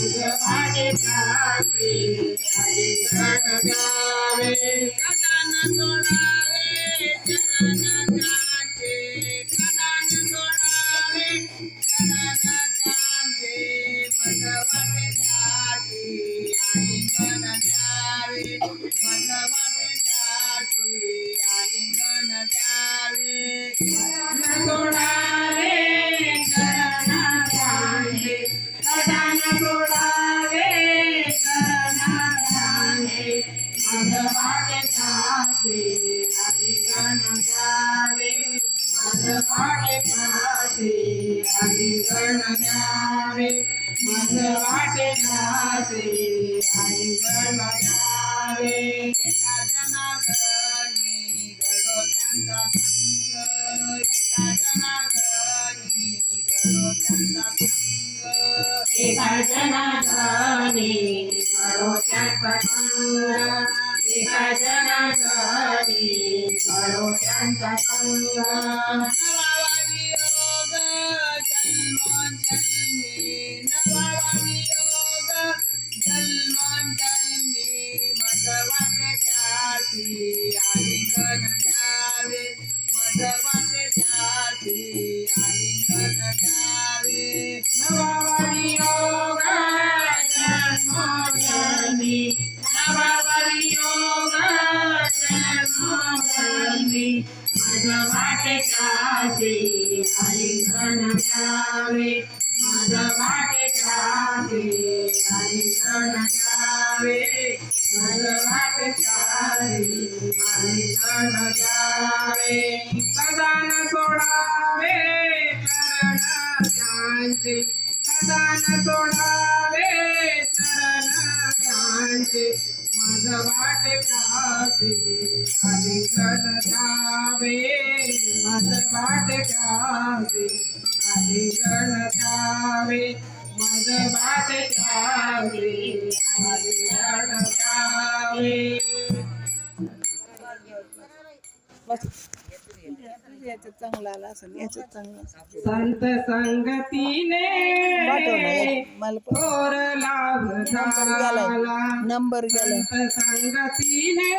द्यावे मज वाटे त्याचे आलिंगन द्यावे मज वाटे त्याचे आलिंगन द्यावे एका जनार्दनी घडो त्यांचा संग एका जनार्दनी घडो त्यांचा संग एका जनार्दनी घडो त्यांचा संग एका जनार्दनी घडो त्यांचा संग वाटे त्याचे द्यावे मज वाटे हरिण आलिंगन द्यावे मज वाटे त्याचे द्यावे कदान सोडावे चरण त्यांचे सोडावे चरण माझा मज वाटे द्यावे मज वाटे त्याचे आलिंगन द्यावे मज वाटे त्याचे आलिंगन द्यावे याच्यात चांगला आला असेल याच्यात चांगला. संत संगतीने थोर लाभ झाला. नंबर गेलाय. संत संगतीने